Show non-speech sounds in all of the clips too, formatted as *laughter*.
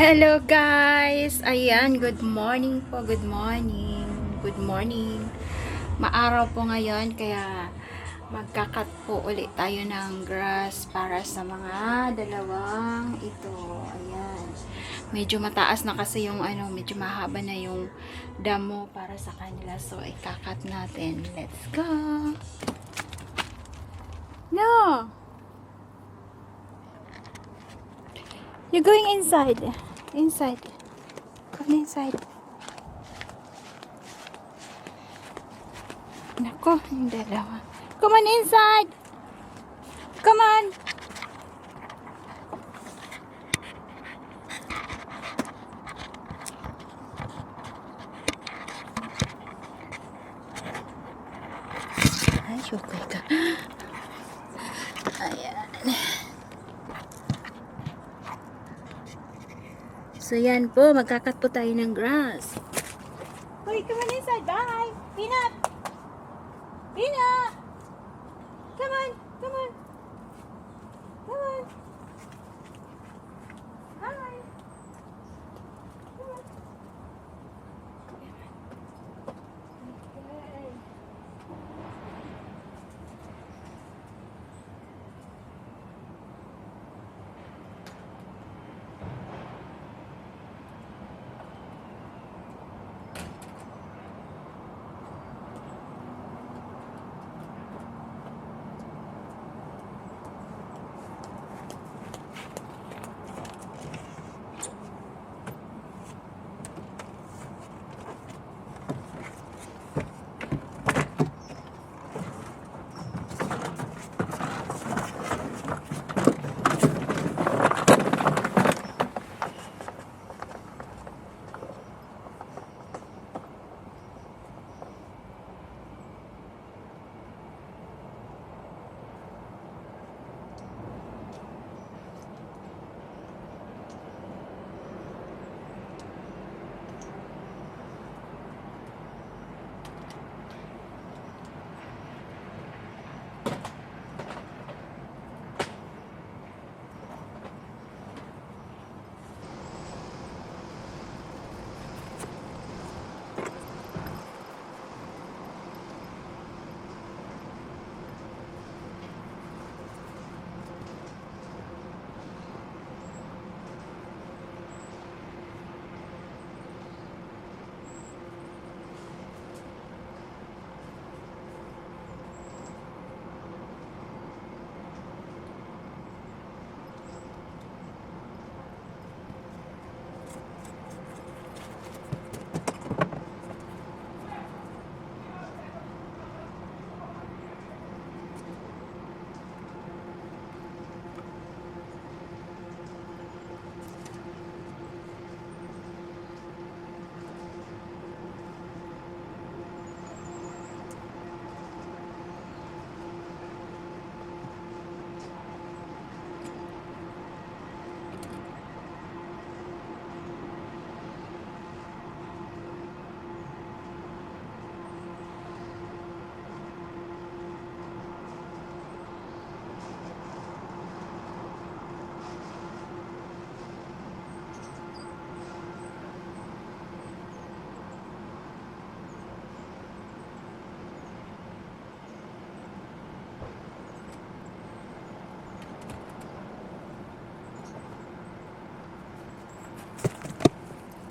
Hello guys! Ayan, good morning po, good morning. Good morning. Maaraw po ngayon kaya magkakat po ulit tayo ng grass para sa mga dalawang ito. Ayan. Medyo mataas na kasi yung ano, medyo mahaba na yung damo para sa kanila. So, ikakat natin. Let's go! No! You're going inside. Inside. Come inside. Nako, yung dalawa. Come on inside. Come on. Ay, okay ka. Ayan. So, yan po. Magkakat po tayo ng grass. Hoy, come on inside. Bye. Peanut. Peanut.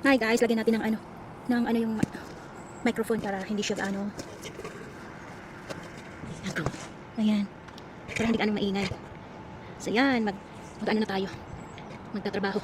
Hi guys, lagyan natin ng ano, ng ano yung mi- microphone para hindi siya. Ito. Ayan. Para hindi gaano maingay. So yan, mag, mag ano na tayo. Magtatrabaho.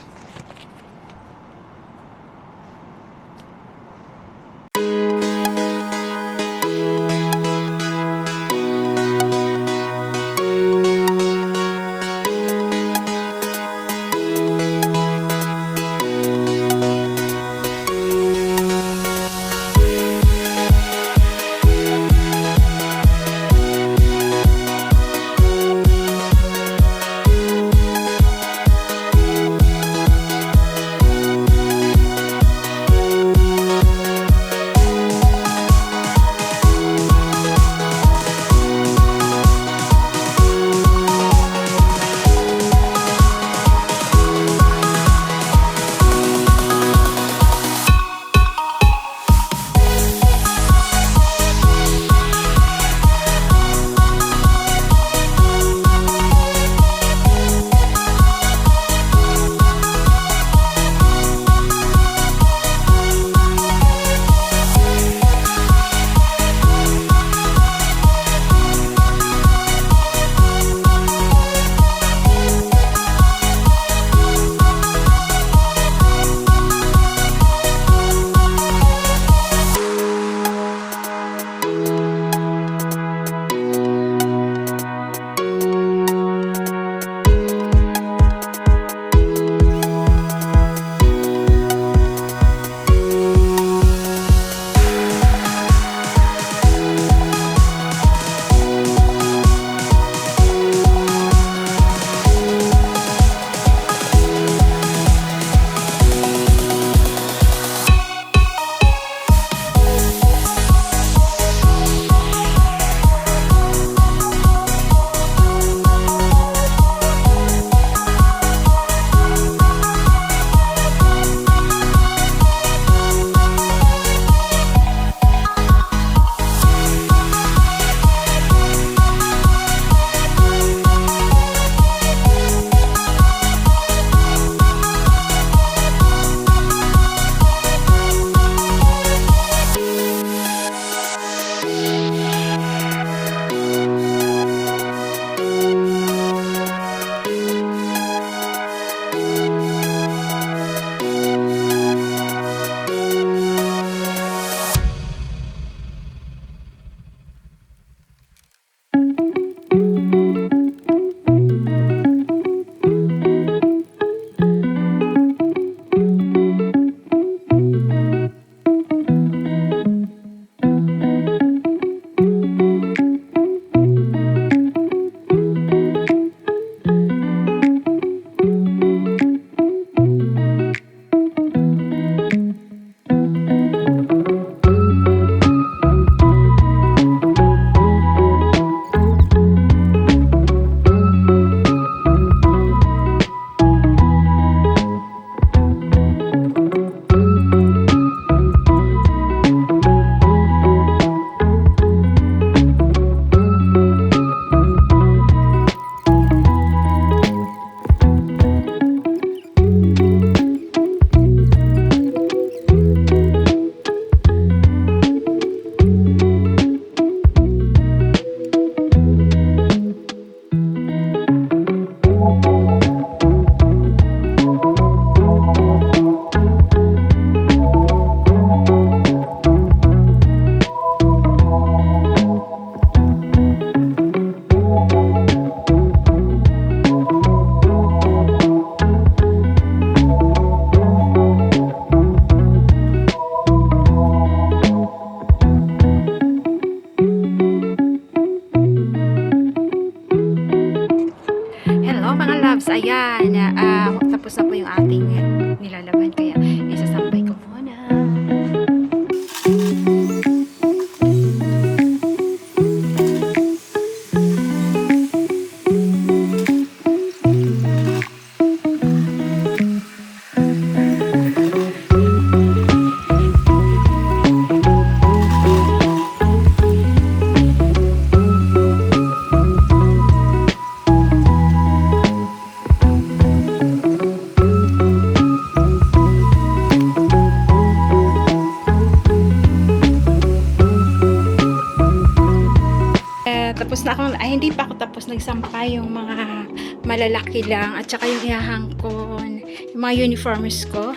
Pa ako tapos nagsampay yung mga malalaki lang at saka yung ihahangkon, yung mga uniforms ko.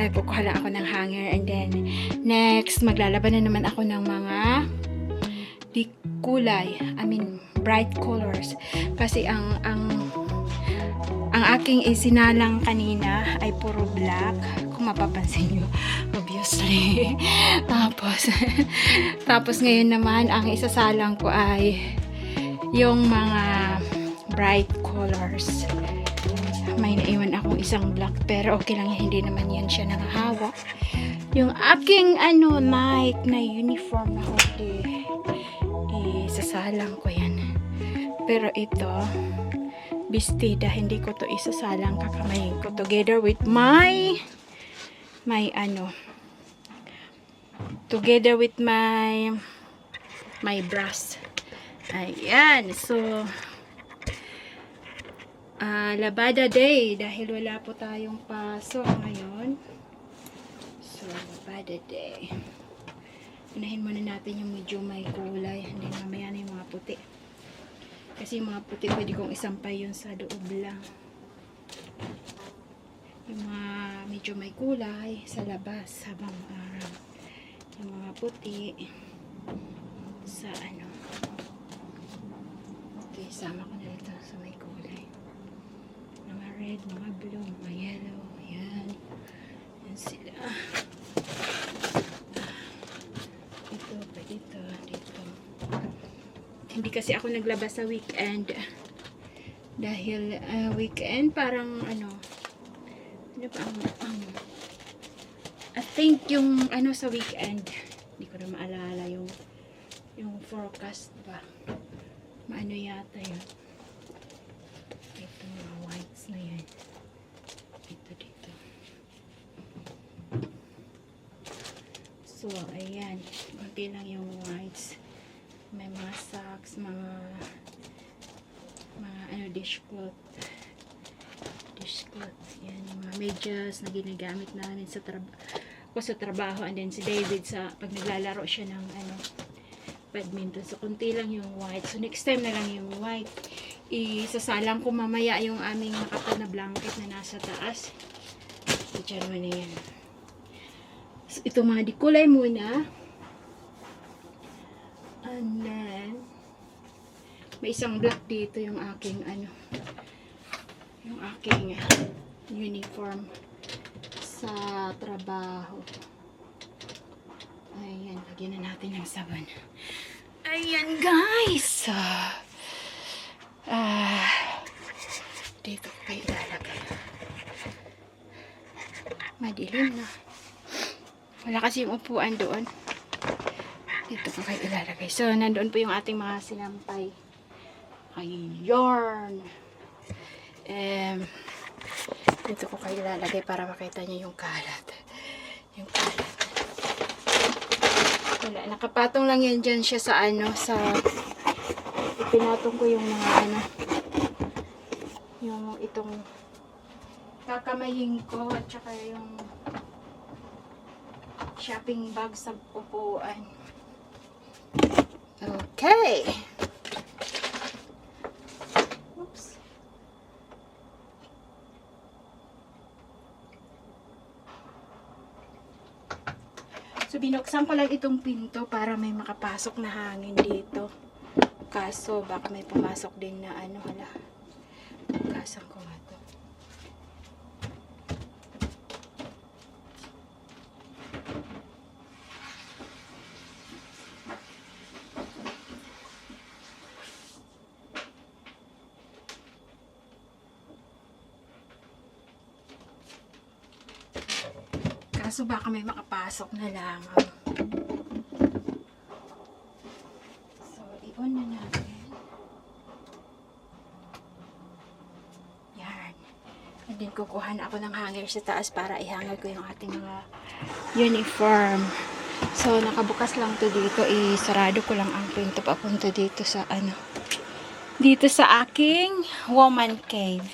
Eh, kukuha lang ako ng hanger and then next maglalaban na naman ako ng mga di kulay, I mean bright colors kasi ang ang ang aking isinalang kanina ay puro black kung mapapansin nyo *laughs* obviously *laughs* tapos *laughs* tapos ngayon naman ang isasalang ko ay yung mga bright colors. May naiwan akong isang black pero okay lang hindi naman yan siya nangahawa yung aking ano night na uniform na hoodie isasalang ko yan. Pero ito bestida hindi ko to isasalang. Kakamayin ko together with my my ano together with my my brass ayan so ah labada day dahil wala po tayong pasok ngayon. So labada day. Unahin muna natin yung medyo may kulay. Hindi mamaya na yung mga puti. Kasi yung mga puti pwede kong isampay yun sa loob lang. Yung mga medyo may kulay sa labas habang araw yung mga puti sa ano okay sama ko na ito sa may kulay. Mga red, mga blue, mga yellow yan yan sila. Dito pa dito dito. Hindi kasi ako naglabas sa weekend. Dahil ah, weekend parang ano ano ba ang, ang I think yung ano sa weekend hindi ko na maalala yung yung forecast ba maano yata yun? Ito mga whites na yan. Dito dito. So ayan. Konti lang yung whites. May mga socks mga mga ano dishcloth. Dishcloth yan. Yung mga medyas na ginagamit namin sa trabaho ko sa trabaho. And then si David sa pag naglalaro siya ng ano badminton so konti lang yung white. So next time na lang yung white. Isasalang ko mamaya yung aming nakata na blanket na nasa taas. So dyan mo na yan. So, ito mga dikulay muna. And then may isang black dito yung aking ano yung aking uniform sa trabaho ayan lagyan na natin ng sabon. Ayan guys! Ah ah, dito ko kayo ilalagay. Madilim na. Wala kasi yung upuan doon. Dito ko kayo ilalagay. So nandoon po yung ating mga sinampay. Ayun. Um, dito ko kayo ilalagay para makita niyo yung kalat. Yung kalat. Wala, nakapatong lang yan dyan siya sa ano, sa ipinatong ko yung mga ano, yung itong kakamayin ko at saka yung shopping bag sa upuan. Okay. Oops. So, binuksan ko lang itong pinto para may makapasok na hangin dito. Kaso, baka may pumasok din na ano, hala. Bukasan ko nga to. Kaso baka may makapasok na lang. So, i-on na natin. Yan. And then, kukuha na ako ng hanger sa taas para ihanger ko yung ating mga uniform. So, nakabukas lang to dito. Isarado ko lang ang pinto papunta dito sa ano. Dito sa aking woman cave.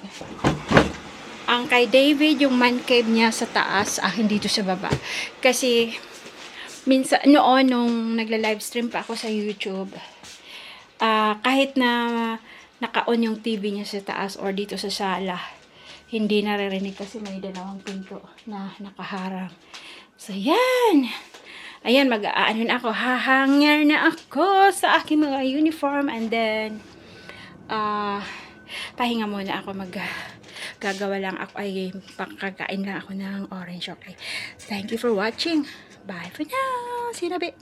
Ang kay David, yung man cave niya sa taas, akin dito sa baba. Kasi, minsan, noon, nung nagla-livestream pa ako sa YouTube, ah kahit na naka-on yung TV niya sa taas or dito sa sala, hindi naririnig kasi may dalawang pinto na nakaharang. So, yan! Ayan, mag-aano na ako. Hahanger na ako sa aking mga uniform and then, ah pahinga muna ako mag gagawa lang ako ay pangkakain lang ako ng orange okay? Thank you for watching. Bye for now. Sinabi